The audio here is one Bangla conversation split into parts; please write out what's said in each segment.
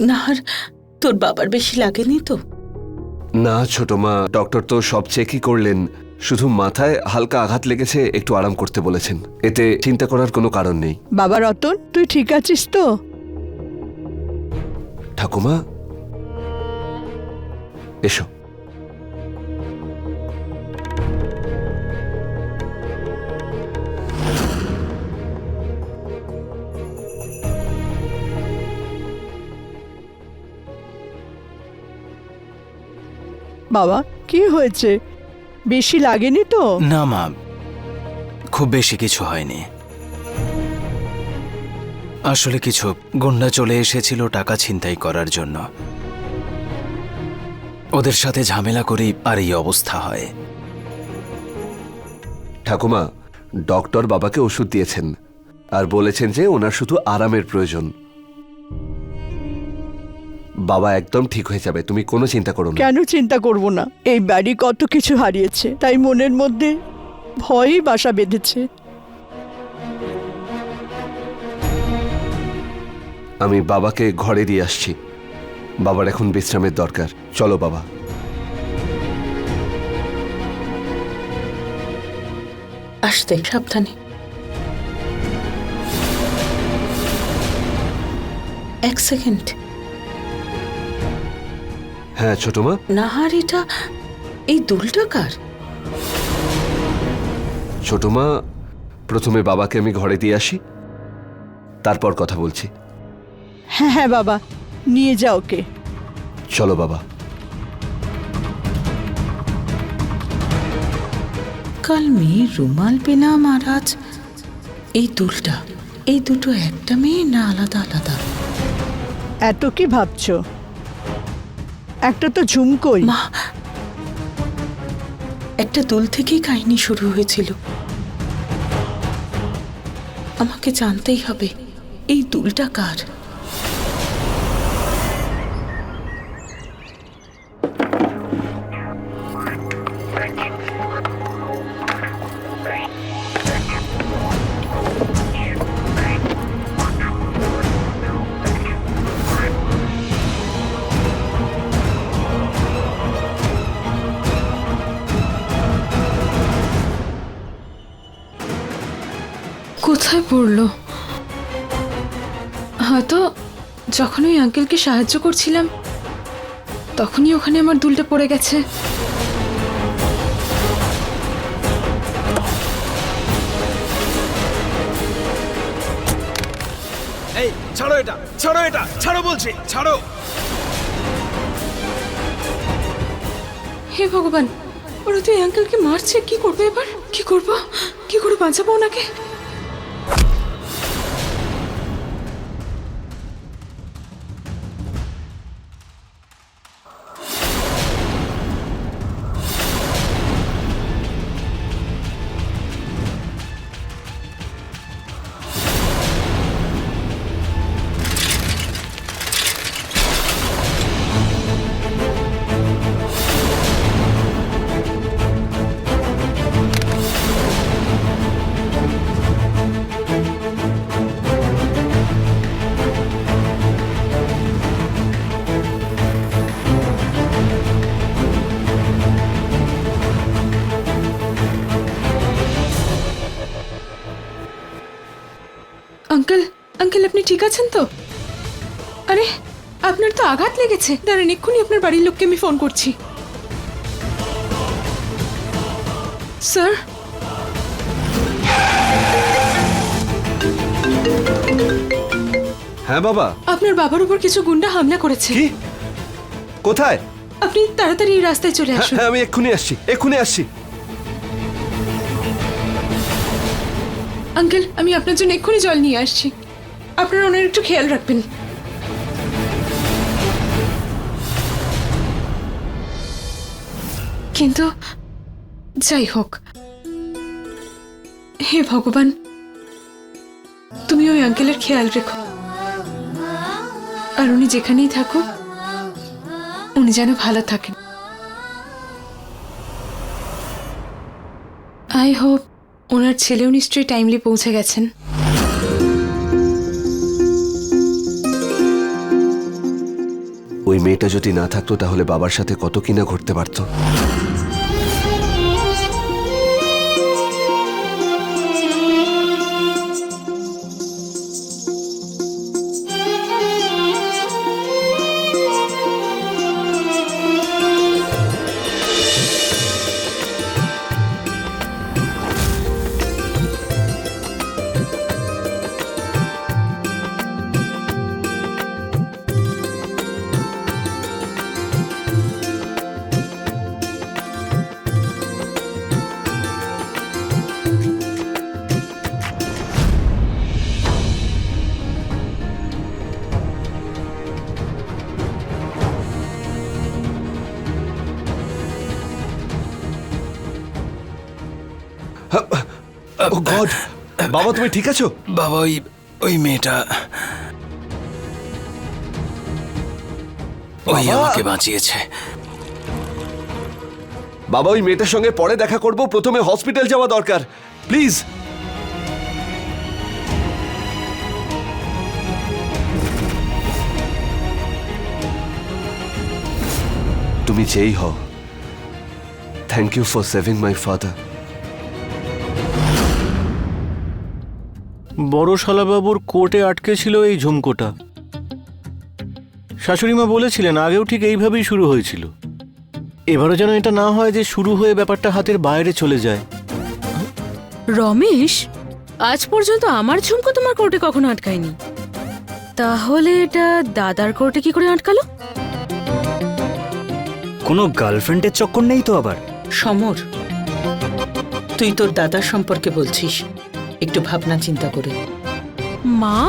না আর তোর বাবার বেশি লাগেনি তো? না ছোট মা ডক্টর তো সব চেকই করলেন। শুধু মাথায় হালকা আঘাত লেগেছে একটু আরাম করতে বলেছেন। এতে চিন্তা করার কোনো কারণ নেই। বাবা রতন তুই ঠিক আছিস তো? ঠাকুমা? এসো। বাবা কি হয়েছে? বেশি লাগেনি তো? না মা। খুব বেশি কিছু হয়নি। আসলে কিছু গুন্ডা চলে এসেছিল টাকা ছিনতাই করার জন্য। ওদের সাথে ঝামেলা করেই আর এই অবস্থা হয়। ঠাকুমা ডক্টর বাবাকে ওষুধ দিয়েছেন। আর বলেছেন যে ওনার শুধু আরামের প্রয়োজন। বাবা একদম ঠিক হয়ে যাবে তুমি কোনো চিন্তা করো না। কেন চিন্তা করব না? এই বাড়ি কত কিছু হারিয়েছে তাই মনের মধ্যে ভয়ই বাসা বেঁধেছে। আমি বাবাকে ঘরে দিয়ে আসছি। বাবার এখন বিশ্রামের দরকার। চলো বাবা। আসতে সাবধানে। এক সেকেন্ড। হ্যাঁ ছোট মা। নাহার এটা এই দুলটা কার? ছোট মা প্রথমে বাবাকে আমি ঘরে দিয়ে আসি তারপর কথা বলছি। হ্যাঁ হ্যাঁ বাবা নিয়ে যা ওকে। চলো বাবা। কাল মেয়ের রুমাল পেলাম আর আজ এই দুলটা। এই দুটো একটা মেয়ে না আলাদা আলাদা। এত কি ভাবছ? একটা তো ঝুমকই মা, একটা দুল থেকেই কাহিনী শুরু হয়েছিল। আমাকে জানতেই হবে, এই দুলটা কার? কোথায় পড়ল? হয়তো যখন ওই আঙ্কেলকে সাহায্য করছিলাম তখনই ওখানে আমার দুলটা পড়ে গেছে। এই ছাড়ো এটা ছাড়ো এটা ছাড়ো বলছি ছাড়ো। হে ভগবান ওরা তো এই আঙ্কেলকে মারছে কি করব এবার? কি করব? কি করে বাঁচাবো ওনাকে? আঙ্কেল আঙ্কেল আপনি ঠিক আছেন তো? আরে আপনার তো আঘাত লেগেছে। দাঁড়ান এক্ষুনি আপনার বাড়ির লোককে আমি ফোন করছি। স্যার? হ্যাঁ বাবা। আপনার বাবার উপর কিছু গুন্ডা হামলা করেছে। কি? কোথায়? আপনি তাড়াতাড়ি এই রাস্তায় চলে হ্যাঁ আসুন। হ্যাঁ আমি এক্ষুনি আসছি এক্ষুনি আসছি। আঙ্কেল, আমি আপনার জন্য এক্ষুনি জল নিয়ে আসছি। আপনারা ওনার একটু খেয়াল রাখবেন। কিন্তু, যাই হোক। হে ভগবান, তুমি ওই আঙ্কেলের খেয়াল রেখো। আর উনি যেখানেই থাকুক, উনি যেন ভালো থাকেন। আই হোপ ওনার ছেলেও নিশ্চয়ই টাইমলি পৌঁছে গেছেন। ওই মেয়েটা যদি না থাকতো, তাহলে বাবার সাথে কত কিনা ঘটতে পারতো? বাবা তুমি ঠিক আছো? বাবা ওই ওই মেয়েটা। ওই আমাকে বাঁচিয়েছে। বাবা ওই মেয়েটার সঙ্গে পরে দেখা করব প্রথমে হসপিটাল যাওয়া দরকার। প্লিজ। তুমি যেই হও thank you for saving my father বড় শালাবাবুর কোর্টে আটকে ছিল এই ঝুমকোটা। শাশুড়িমা বলেছিলেন আগেও ঠিক এইভাবেই শুরু হয়েছিল। এবারও যেন এটা না হয় যে শুরু হয়ে ব্যাপারটা হাতের বাইরে চলে যায়। রমেশ আজ পর্যন্ত আমার ঝুমকো তোমার কোর্টে কখনো আটকায়নি। তাহলে এটা দাদার কোর্টে কি করে আটকালো? কোনো গার্লফ্রেন্ডের চক্কর নেই তো আবার? সমর তুই তোর দাদার সম্পর্কে বলছিস। একটু ভাবনা চিন্তা করে। মা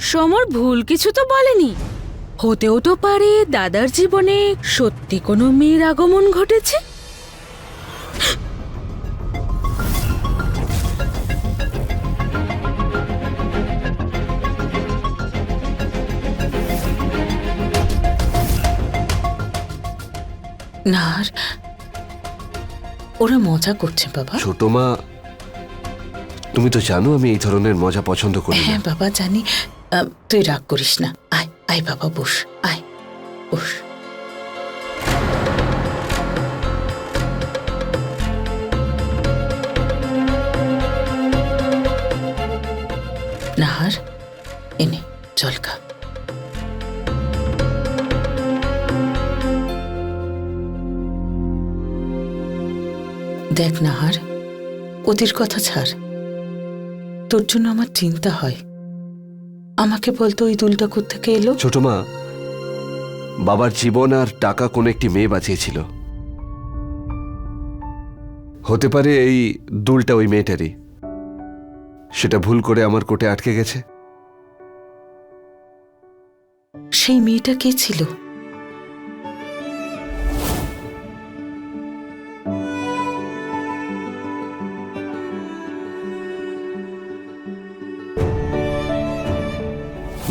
সমর ভুল কিছু তো বলেনি। হতেও তো পারে দাদার জীবনে সত্যি কোনো মেয়ের আগমন ঘটেছে। না আর ওরা মজা করছে বাবা। ছোট মা তুমি তো জানো আমি এই ধরনের মজা পছন্দ করি হ্যাঁ বাবা জানি। আহ, তুই রাগ করিস না। আয় আয় বাবা বস আয় বস। নাহার এনে জল খা। দেখ নাহার ওদের কথা ছাড়। তোর জন্য আমার চিন্তা হয়। আমাকে বলতো ওই দুলটা থেকে এলো? ছোট মা বাবার জীবন আর টাকা কোন একটি মেয়ে বাঁচিয়েছিল। হতে পারে এই দুলটা ওই মেয়েটারই। সেটা ভুল করে আমার কোটে আটকে গেছে। সেই মেয়েটা কে ছিল?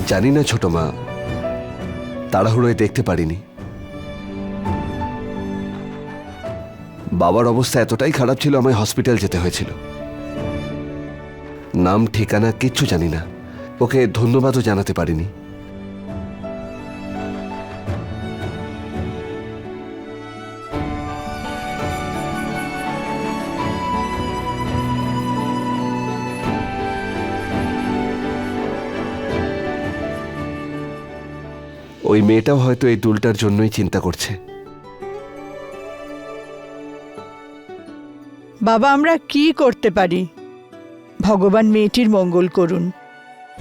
জানি না ছোট মা। তাড়াহুড়োয় দেখতে পারিনি। বাবার অবস্থা এতটাই খারাপ ছিল, আমায় হসপিটাল যেতে হয়েছিল। নাম, ঠিকানা কিচ্ছু জানি না। ওকে ধন্যবাদও জানাতে পারিনি। ওই মেয়েটাও হয়তো এই দুলটার জন্যই চিন্তা করছে। বাবা আমরা কি করতে পারি? ভগবান মেয়েটির মঙ্গল করুন।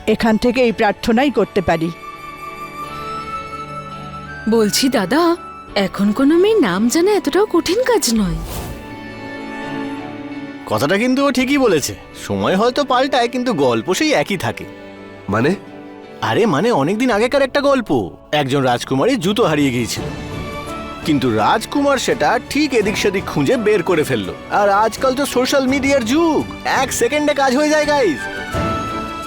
এখান থেকে এই প্রার্থনাই করতে পারি। বলছি দাদা এখন কোনো মেয়ের নাম জানা এতটাও কঠিন কাজ নয়। কথাটা কিন্তু ও ঠিকই বলেছে। সময় হয়তো পাল্টায় কিন্তু গল্প সেই একই থাকে। মানে? আরে মানে অনেকদিন আগেকার একটা গল্প। একজন রাজকুমারী জুতো হারিয়ে গিয়েছিল। কিন্তু রাজকুমার সেটা ঠিক এদিক সেদিক খুঁজে বের করে ফেলল। আর আজকাল তো সোশ্যাল মিডিয়ার যুগ। এক সেকেন্ডে কাজ হয়ে যায় গাইজ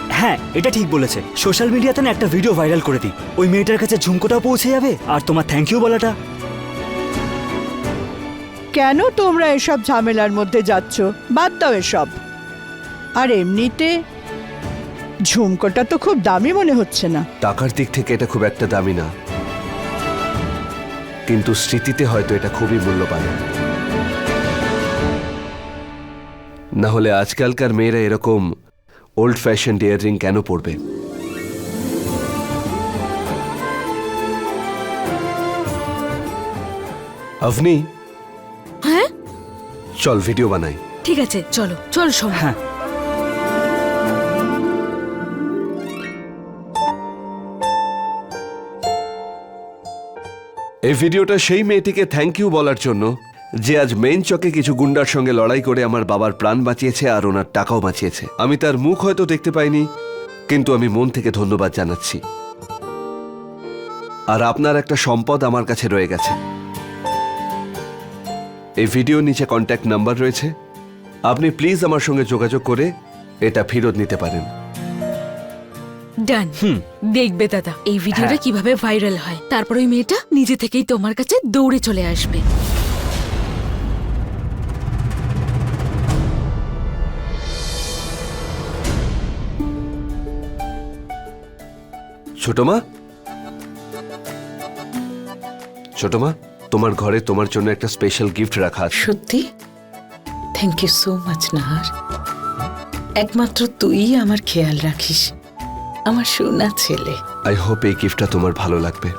হ্যাঁ এটা ঠিক বলেছে। সোশ্যাল মিডিয়াতে না একটা ভিডিও ভাইরাল করে দিই। ওই মেয়েটার কাছে ঝুমকোটাও পৌঁছে যাবে। আর তোমার থ্যাংক ইউ বলাটা। কেন তোমরা এসব ঝামেলার মধ্যে যাচ্ছ? বাদ দাও এসব। আর এমনিতে ঝুমকোটা তো খুব দামি মনে হচ্ছে না। টাকার দিক থেকে এটা খুব একটা দামি না। কিন্তু স্মৃতিতে হয়তো এটা খুবই মূল্যবান। না হলে আজকালকার মেয়েরা এরকম ওল্ড ফ্যাশন ইয়াররিং কেন পরবে? আভনি হ্যাঁ? চল ভিডিও বানাই। ঠিক আছে চলো চল সোমা হ্যাঁ। এই ভিডিওটা সেই মেয়েটিকে থ্যাংক ইউ বলার জন্য যে আজ মেইন চকে কিছু গুন্ডার সঙ্গে লড়াই করে আমার বাবার প্রাণ বাঁচিয়েছে আর ওনার টাকাও বাঁচিয়েছে। আমি তার মুখ হয়তো দেখতে পাইনি, কিন্তু আমি মন থেকে ধন্যবাদ জানাচ্ছি। আর আপনার একটা সম্পদ আমার কাছে রয়ে গেছে। এই ভিডিওর নিচে কন্ট্যাক্ট নাম্বার রয়েছে। আপনি প্লিজ আমার সঙ্গে যোগাযোগ করে এটা ফেরত নিতে পারেন। ডান দেখবে দাদা এই ভিডিওটা হ্যাঁ। কীভাবে ভাইরাল হয়। তারপর ওই মেয়েটা নিজে থেকেই তোমার কাছে দৌড়ে চলে আসবে। ছোট মা। ছোট মা তোমার ঘরে তোমার জন্য একটা স্পেশাল গিফট রাখা আছে। সত্যি? Thank you so much Nahar. একমাত্র তুই আমার খেয়াল রাখিস। আমার সোনা ছেলে। আই হোপ এই গিফটটা তোমার ভালো লাগবে।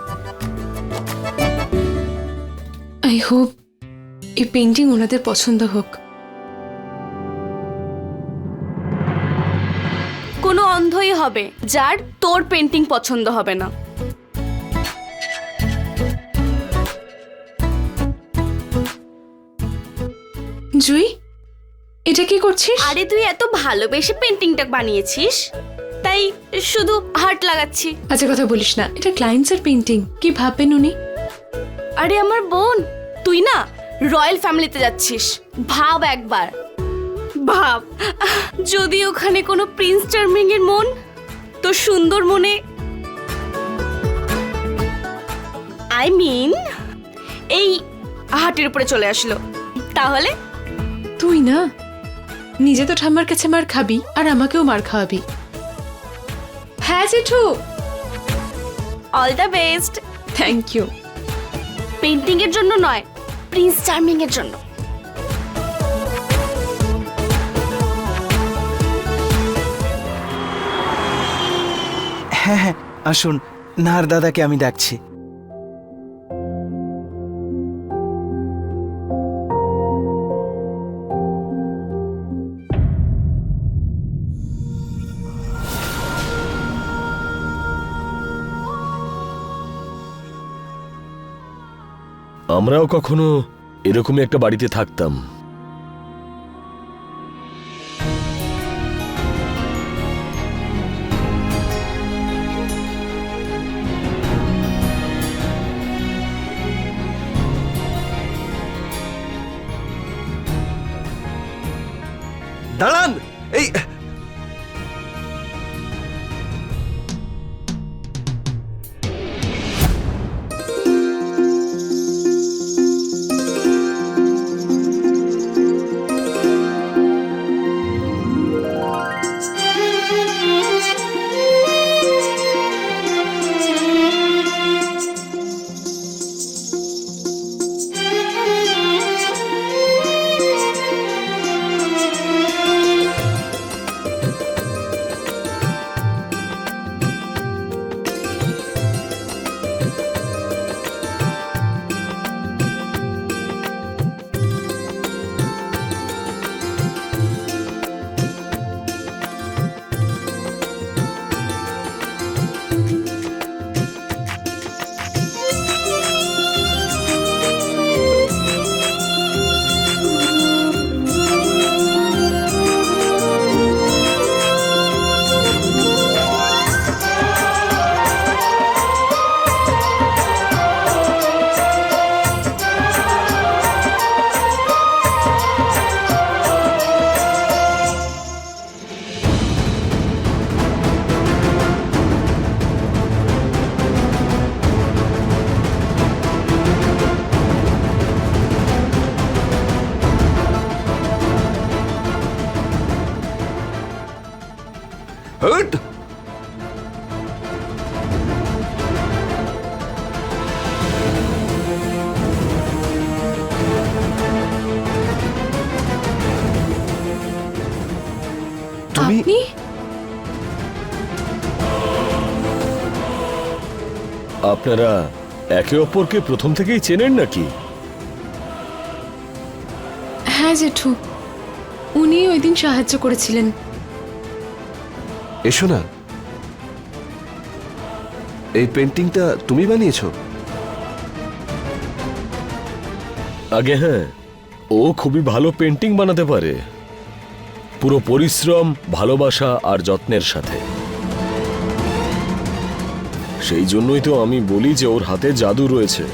আই হোপ এই পেন্টিং ওনাদের পছন্দ হোক। কোনো অন্ধই হবে যার তোর পেন্টিং পছন্দ হবে না। জুই এটা কি করছিস? আরে তুই এত ভালোবেসে পেন্টিংটা বানিয়েছিস? তাই শুধু হার্ট লাগাচ্ছি। আচ্ছা কথা বলিস না। এটা ক্লায়েন্টসের পেন্টিং কি ভাববেন উনি? আরে আমার বোন। তুই না রয়্যাল ফ্যামিলিতে যাচ্ছিস। ভাব একবার। ভাব। যদি ওখানে কোনো প্রিন্স চার্মিং এর মন তো সুন্দর মনে। আই মিন এই হাটের উপরে চলে আসলো। তাহলে? তুই না? নিজে তো ঠাম্মার কাছে মার খাবি আর আমাকেও মার খাওয়াবি। হ্যাঁ জেঠু। All the best thank you painting এর জন্য নয় প্রিন্স চার্মিং এর জন্য। হ্যাঁ হ্যাঁ আসুন নাহার দাদাকে আমি ডাকছি। আমরাও কখনো এরকমই একটা বাড়িতে থাকতাম। Hurt! আপনারা একে অপরকে প্রথম থেকেই চেনেন নাকি? হ্যাঁ জেঠু। উনি ওই দিন সাহায্য করেছিলেন। এসো না। এই পেন্টিংটা তুমি বানিয়েছো? আগে হ্যাঁ ও খুবই ভালো পেন্টিং বানাতে পারে। পুরো পরিশ্রম ভালোবাসা আর যত্নের সাথে। সেই জন্যই তো আমি বলি যে ওর হাতে জাদু রয়েছে।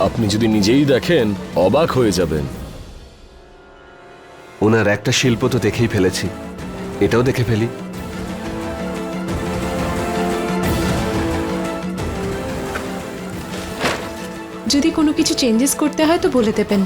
আপনি যদি নিজেই দেখেন অবাক হয়ে যাবেন। ওনার একটা শিল্প তো দেখেই ফেলেছি। এটাও দেখে ফেলি। যদি কোনো কিছু চেঞ্জেস করতে হয় তো বলে দেবেন।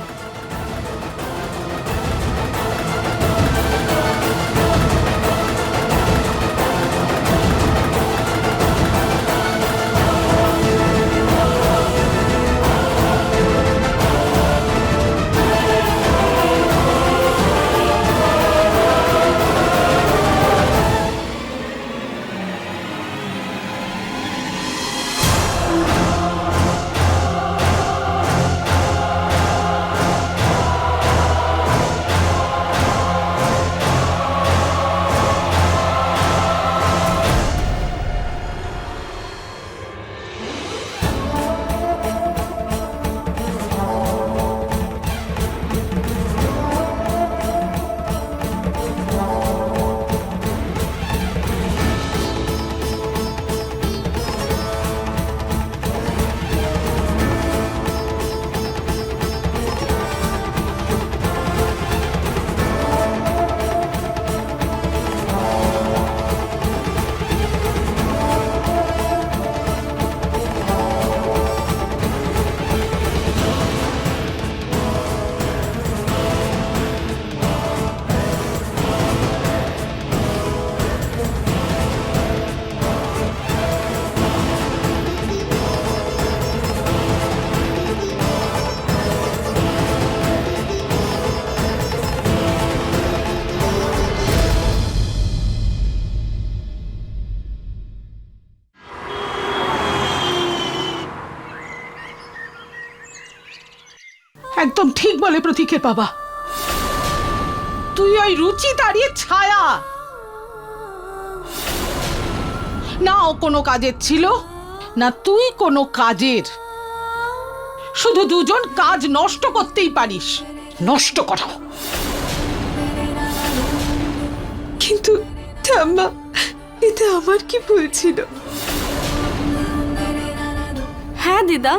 বলে প্রতীকের বাবা। তুই ওই রুচি দাঁড়িয়ে ছায়া। না ও কোনো কাজের ছিল না তুই কোনো কাজের। শুধু দুজন কাজ নষ্ট করতেই পারিস। নষ্ট করা কিন্তু ঠাম্মা এতে আমার কি ভুল ছিল? হ্যাঁ দিদা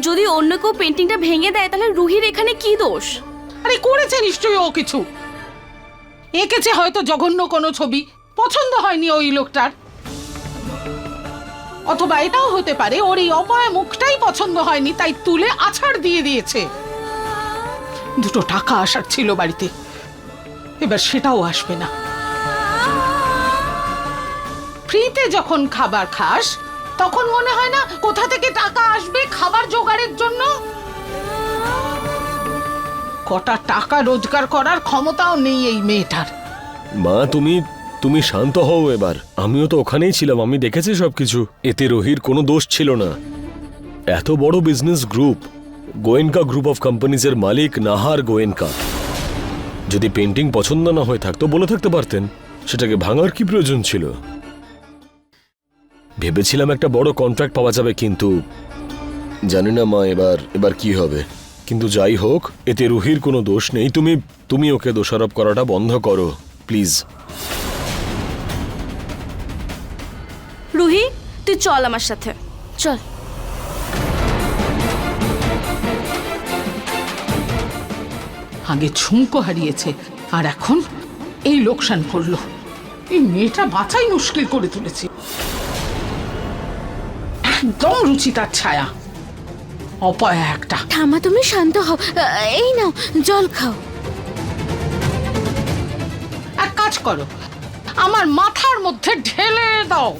যদি অন্য কেউ পেন্টিংটা ভেঙে দেয়, তাহলে রুহির এখানে কি দোষ? আরে, করেছে নিশ্চয়ই ও কিছু। এঁকেছে হয়তো জঘন্য কোনো ছবি। পছন্দ হয়নি ওই লোকটার। অথবা এটাও হতে পারে, ওর এই অপয়া মুখটাই পছন্দ হয়নি, তাই তুলে আছাড় দিয়ে দিয়েছে। দুটো টাকা আসার ছিল বাড়িতে। এবার সেটাও আসবে না। ফ্রিতে যখন খাবার খাস তখন মনে হয় না কোথা থেকে টাকা আসবে খাবার জোগাড়ের জন্য? কটা টাকা রোজগার করার ক্ষমতাও নেই এই মেয়েটার। মা, তুমি তুমি শান্ত হও এবার। আমিও তো ওখানেই ছিলাম, আমি দেখেছি সবকিছু। এতে রোহির কোনো দোষ ছিল না। এত বড় business group Goenka group of কোম্পানিজের মালিক নাহার গোয়েনকা যদি পেন্টিং পছন্দ না হয়ে থাকতো, বলে থাকতে পারতেন। সেটাকে ভাঙার কি প্রয়োজন ছিল? ভেবেছিলাম একটা বড় কন্ট্রাক্ট পাওয়া যাবে কিন্তু জানি না মা এবার এবার কি হবে। কিন্তু যাই হোক এতে রুহির কোনো দোষ নেই। তুমি তুমি ওকে দোষারোপ করাটা বন্ধ করো প্লিজ। রুহি তুই চল আমার সাথে। চল। আগে ঝুমকো হারিয়েছে আর এখন এই লোকসান করল। এই মেয়েটা বাঁচাই মুশকিল করে তুলেছে। একদম রুচিতার ছায়া। অপয়া একটা। থামা তুমি শান্ত হও। এই নাও জল খাও। এক কাজ করো আমার মাথার মধ্যে ঢেলে দাও।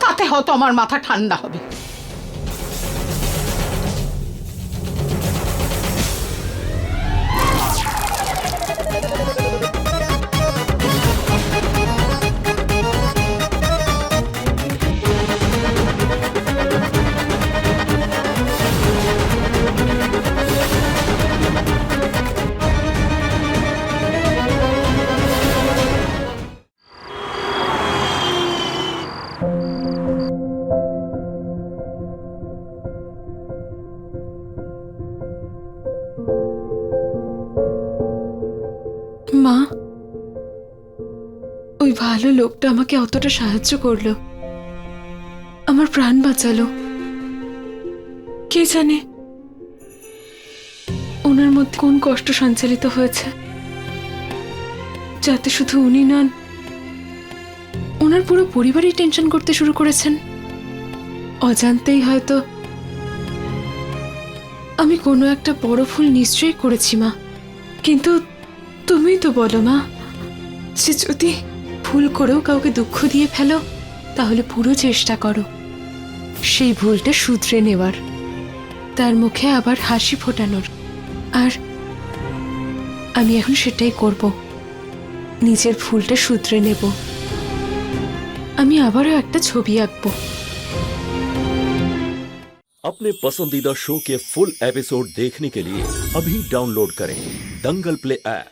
তাতে হয়তো আমার মাথা ঠান্ডা হবে। আমাকে অতটা সাহায্য করল। আমার প্রাণ বাঁচালো। কে জানে ওনার মধ্যে কোন কষ্ট সঞ্চালিত হয়েছে। যাতে শুধু উনি নন, ওনার পুরো পরিবারই টেনশন করতে শুরু করেছেন। অজান্তেই হয়তো আমি কোনো একটা বড় ভুল নিশ্চয়ই করেছি, মা। কিন্তু তুমি তো বলো, মা, যে যদি ভুল করেও কাউকে দুঃখ দিয়ে ফেলো তাহলে পুরো চেষ্টা করো সেই ভুলটা শুধরে নেওয়ার তার মুখে আবার হাসি ফোটানোর আর আমি এখন সেটাই করব নিজের ভুলটা শুধরে নেব আমি আবারও একটা ছবি আঁকবো अपने पसंदीदा शो के फुल एपिसोड देखने के लिए अभी डाउनलोड करें दंगल प्ले ऐप